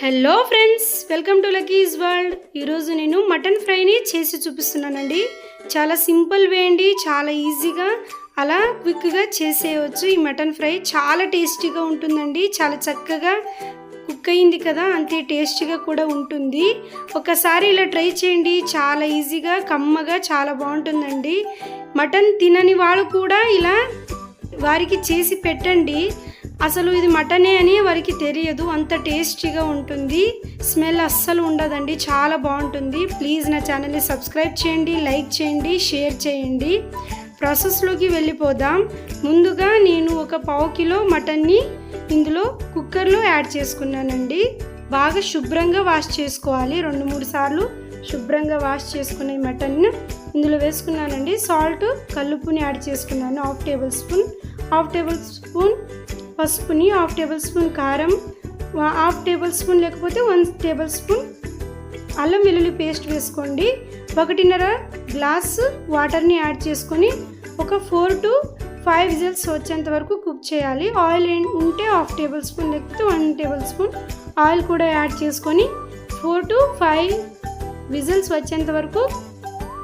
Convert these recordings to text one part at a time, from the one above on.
Hello friends welcome to Lucky's world. ఈరోజు నేను mutton ఫ్రైని చేసి చూపిస్తున్నానండి. చాలా సింపుల్ వే అండి చాలా ఈజీగా అలా క్విక్గా చేసేయవచ్చు ఈ మటన్ ఫ్రై చాలా టేస్టీగా ఉంటుందండి చాలా చక్కగా కుక్ అయింది కదా అంతే టేస్టీగా కూడా ఉంటుంది. ఒకసారి ఇలా ట్రై చేయండి చాలా ఈజీగా కమ్మగా చాలా బాగుంటుందండి. మటన్ తినని వాళ్ళు కూడా ఇలా వారికి చేసి పెట్టండి. అసలు ఇది మటనే అని వారికి తెలియదు. అంత టేస్టీగా ఉంటుంది. స్మెల్ అస్సలు ఉండదండి. చాలా బాగుంటుంది. ప్లీజ్ నా ఛానల్ని సబ్స్క్రైబ్ చేయండి లైక్ చేయండి షేర్ చేయండి. ప్రాసెస్లోకి వెళ్ళిపోదాం. ముందుగా నేను ఒక పావు కిలో మటన్ని ఇందులో కుక్కర్లో యాడ్ చేసుకున్నానండి. బాగా శుభ్రంగా వాష్ చేసుకోవాలి. రెండు మూడు సార్లు శుభ్రంగా వాష్ చేసుకున్న ఈ ఇందులో వేసుకున్నానండి. సాల్ట్ కల్లుపుని యాడ్ చేసుకున్నాను. Half tablespoon. Half tablespoon పసుపుని హాఫ్ టేబుల్ స్పూన్ కారం హాఫ్ టేబుల్ స్పూన్ లేకపోతే వన్ టేబుల్ స్పూన్ అల్లం వెల్లుల్లి పేస్ట్ వేసుకోండి. ఒకటిన్నర గ్లాస్ వాటర్ని యాడ్ చేసుకొని ఒక ఫోర్ టు ఫైవ్ విజిల్స్ వచ్చేంత వరకు కుక్ చేయాలి. ఆయిల్ ఏం- ఉంటే హాఫ్ టేబుల్ స్పూన్ లేకపోతే వన్ టేబుల్ స్పూన్ ఆయిల్ కూడా యాడ్ చేసుకొని ఫోర్ టు ఫైవ్ విజిల్స్ వచ్చేంత వరకు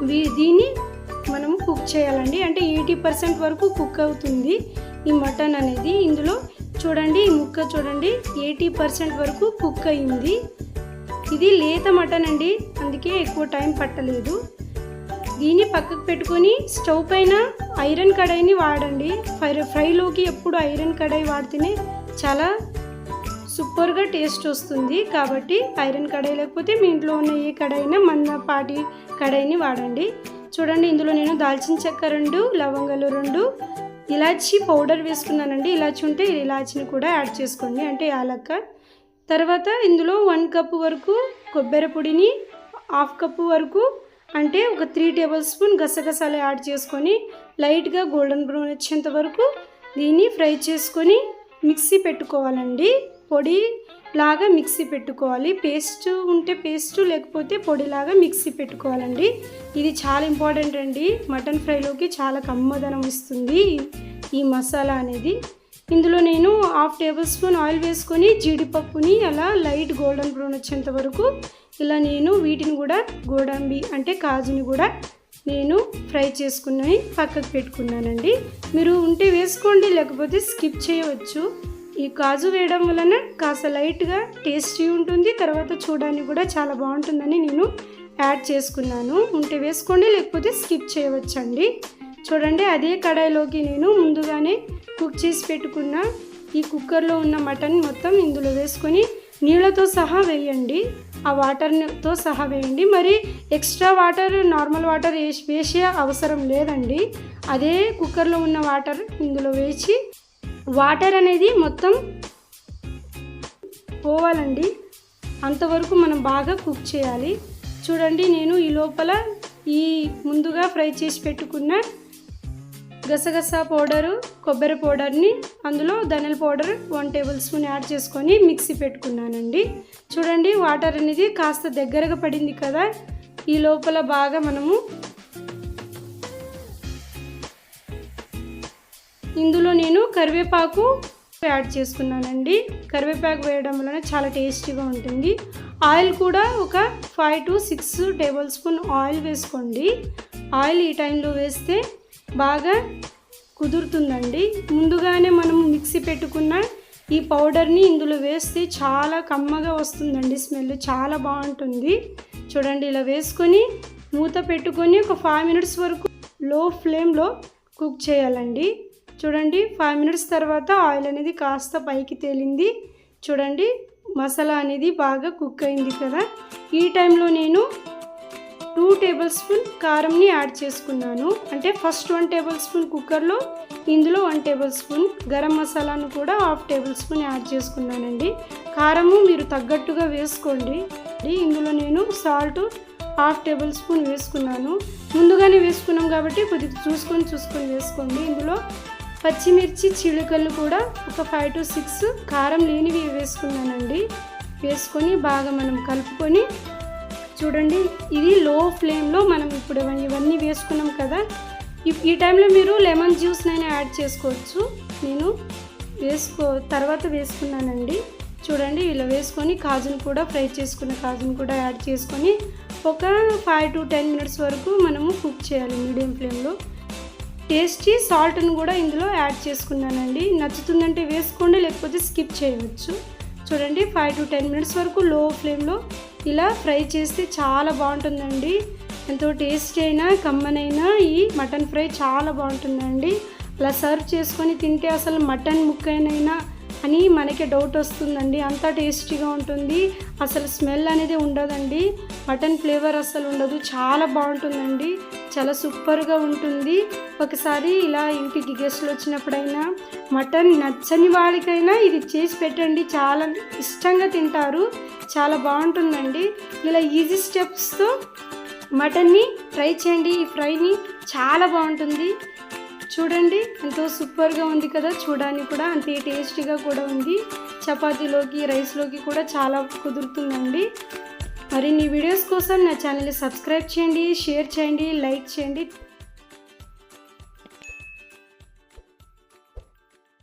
దీన్ని మనము కుక్ చేయాలండి. అంటే ఎయిటీ పర్సెంట్ వరకు కుక్ అవుతుంది. ఈ మటన్ అనేది ఇందులో చూడండి ఈ ముక్క చూడండి ఎయిటీ పర్సెంట్ వరకు కుక్ అయింది. ఇది లేత మటన్ అండి అందుకే ఎక్కువ టైం పట్టలేదు. దీన్ని పక్కకు పెట్టుకొని స్టవ్ పైన ఐరన్ కడాయిని వాడండి. ఫ్రై ఫ్రైలోకి ఎప్పుడు ఐరన్ కడాయి వాడితేనే చాలా సూపర్గా టేస్ట్ వస్తుంది. కాబట్టి ఐరన్ కడాయి లేకపోతే మీ ఇంట్లో ఉన్న ఏ కడాయినా మన పాటి కడాయిని వాడండి. చూడండి ఇందులో నేను దాల్చిన చెక్క రెండు లవంగాలు రెండు ఇలాచీ పౌడర్ వేసుకున్నానండి. ఇలాచి ఉంటే ఇలాచిని కూడా యాడ్ చేసుకోండి. అంటే యాలక్క. తర్వాత ఇందులో వన్ కప్ వరకు కొబ్బరి పొడిని హాఫ్ కప్ వరకు అంటే ఒక త్రీ టేబుల్ స్పూన్ గసగసాలు యాడ్ చేసుకొని లైట్గా గోల్డెన్ బ్రౌన్ వచ్చేంత వరకు దీన్ని ఫ్రై చేసుకొని మిక్సీ పెట్టుకోవాలండి. పొడి లాగా మిక్సీ పెట్టుకోవాలి. పేస్ట్ ఉంటే పేస్ట్ లేకపోతే పొడిలాగా మిక్సీ పెట్టుకోవాలండి. ఇది చాలా ఇంపార్టెంట్ అండి. మటన్ ఫ్రైలోకి చాలా కమ్మదనం ఇస్తుంది ఈ మసాలా అనేది. ఇందులో నేను హాఫ్ టేబుల్ స్పూన్ ఆయిల్ వేసుకొని జీడిపప్పుని అలా లైట్ గోల్డెన్ బ్రౌన్ వచ్చేంత వరకు ఇలా నేను వీటిని కూడా గోడంబి అంటే కాజుని కూడా నేను ఫ్రై చేసుకుని పక్కకు పెట్టుకున్నానండి. మీరు ఉంటే వేసుకోండి లేకపోతే స్కిప్ చేయవచ్చు. ఈ కాజు వేయడం వలన కాస్త లైట్గా టేస్టీ ఉంటుంది. తర్వాత చూడడానికి కూడా చాలా బాగుంటుందని నేను యాడ్ చేసుకున్నాను. ఉంటే వేసుకోండి లేకపోతే స్కిప్ చేయవచ్చండి. చూడండి అదే కడాయిలోకి నేను ముందుగానే కుక్ చేసి పెట్టుకున్న ఈ కుక్కర్లో ఉన్న మటన్ మొత్తం ఇందులో వేసుకొని నీళ్ళతో సహా వేయండి. ఆ వాటర్తో సహా వేయండి. మరి ఎక్స్ట్రా వాటర్ నార్మల్ వాటర్ వేసి వేసే అవసరం లేదండి. అదే కుక్కర్లో ఉన్న వాటర్ ఇందులో వేసి వాటర్ అనేది మొత్తం పోవాలండి. అంతవరకు మనం బాగా కుక్ చేయాలి. చూడండి నేను ఈ లోపల ఈ ముందుగా ఫ్రై చేసి పెట్టుకున్న గసగసా పౌడరు కొబ్బరి పౌడర్ని అందులో ధనియాల powder one tablespoon add చేసుకొని మిక్సీ పెట్టుకున్నానండి. చూడండి వాటర్ అనేది కాస్త దగ్గరగా పడింది కదా. ఈ లోపల బాగా మనము ఇందులో నేను కరివేపాకు యాడ్ చేసుకున్నానండి. కరివేపాకు వేయడం వలన చాలా టేస్టీగా ఉంటుంది. ఆయిల్ కూడా ఒక five to six tablespoon oil వేసుకోండి. ఆయిల్ ఈ టైంలో వేస్తే బాగా కుదురుతుందండి. ముందుగానే మనం మిక్సీ పెట్టుకున్న ఈ పౌడర్ని ఇందులో వేస్తే చాలా కమ్మగా వస్తుందండి స్మెల్. చాలా బాగుంటుంది. చూడండి ఇలా వేసుకొని మూత పెట్టుకొని ఒక ఫైవ్ మినిట్స్ వరకు లో ఫ్లేమ్లో కుక్ చేయాలండి. చూడండి ఫైవ్ మినిట్స్ తర్వాత ఆయిల్ అనేది కాస్త పైకి తేలింది. చూడండి మసాలా అనేది బాగా కుక్ అయింది కదా. ఈ టైంలో నేను టూ టేబుల్ స్పూన్ కారంని యాడ్ చేసుకున్నాను. అంటే ఫస్ట్ వన్ టేబుల్ స్పూన్ కుక్కర్లో ఇందులో వన్ టేబుల్ స్పూన్ గరం మసాలాను కూడా హాఫ్ టేబుల్ స్పూన్ యాడ్ చేసుకున్నానండి. కారము మీరు తగ్గట్టుగా వేసుకోండి. ఇందులో నేను సాల్ట్ హాఫ్ టేబుల్ స్పూన్ వేసుకున్నాను. ముందుగానే వేసుకున్నాం కాబట్టి కొద్దిగా చూసుకొని చూసుకొని వేసుకోండి. ఇందులో పచ్చిమిర్చి చిలుకలు కూడా ఒక ఫైవ్ టు సిక్స్ కారం లేనివి వేసుకున్నానండి. వేసుకొని బాగా మనం కలుపుకొని చూడండి ఇది లో ఫ్లేమ్లో మనం ఇప్పుడు ఇవన్నీ వేసుకున్నాం కదా. ఈ- ఈ టైంలో మీరు లెమన్ జ్యూస్నైనా యాడ్ చేసుకోవచ్చు. నేను వేసుకో తర్వాత వేసుకున్నానండి. చూడండి ఇలా వేసుకొని కాజును కూడా ఫ్రై చేసుకున్న కాజును కూడా యాడ్ చేసుకొని ఒక ఫైవ్ టు టెన్ మినిట్స్ వరకు మనము కుక్ చేయాలి మీడియం ఫ్లేమ్లో టేస్టీ సాల్ట్ను కూడా ఇందులో యాడ్ చేసుకున్నానండి. నచ్చుతుందంటే వేసుకోండి లేకపోతే స్కిప్ చేయవచ్చు. చూడండి ఫైవ్ టు టెన్ మినిట్స్ వరకు లో ఫ్లేమ్లో ఇలా ఫ్రై చేస్తే చాలా బాగుంటుందండి. ఎంతో టేస్టీ అయినా కమ్మనైనా ఈ మటన్ ఫ్రై చాలా బాగుంటుందండి. అలా సర్వ్ చేసుకొని తింటే అసలు మటన్ ముక్కైనైనా అని మనకి డౌట్ వస్తుందండి. అంత టేస్టీగా ఉంటుంది. అసలు స్మెల్ అనేది ఉండదండి. మటన్ ఫ్లేవర్ అసలు ఉండదు. చాలా బాగుంటుందండి. చాలా సూపర్గా ఉంటుంది. ఒకసారి ఇలా ఇంటికి గెస్ట్లు వచ్చినప్పుడైనా మటన్ నచ్చని వాళ్ళకైనా ఇది చేసి పెట్టండి. చాలా ఇష్టంగా తింటారు. చాలా బాగుంటుందండి. ఇలా ఈజీ స్టెప్స్తో మటన్ని ఫ్రై చేయండి. ఈ ఫ్రైని చాలా బాగుంటుంది. చూడండి ఎంతో సూపర్గా ఉంది కదా. చూడడానికి కూడా అంతే టేస్టీగా కూడా ఉంది. చపాతీలోకి రైస్లోకి కూడా చాలా కుదురుతుందండి. మరిన్ని వీడియోస్ కోసం నా ఛానల్ని సబ్స్క్రైబ్ చేయండి షేర్ చేయండి లైక్ చేయండి.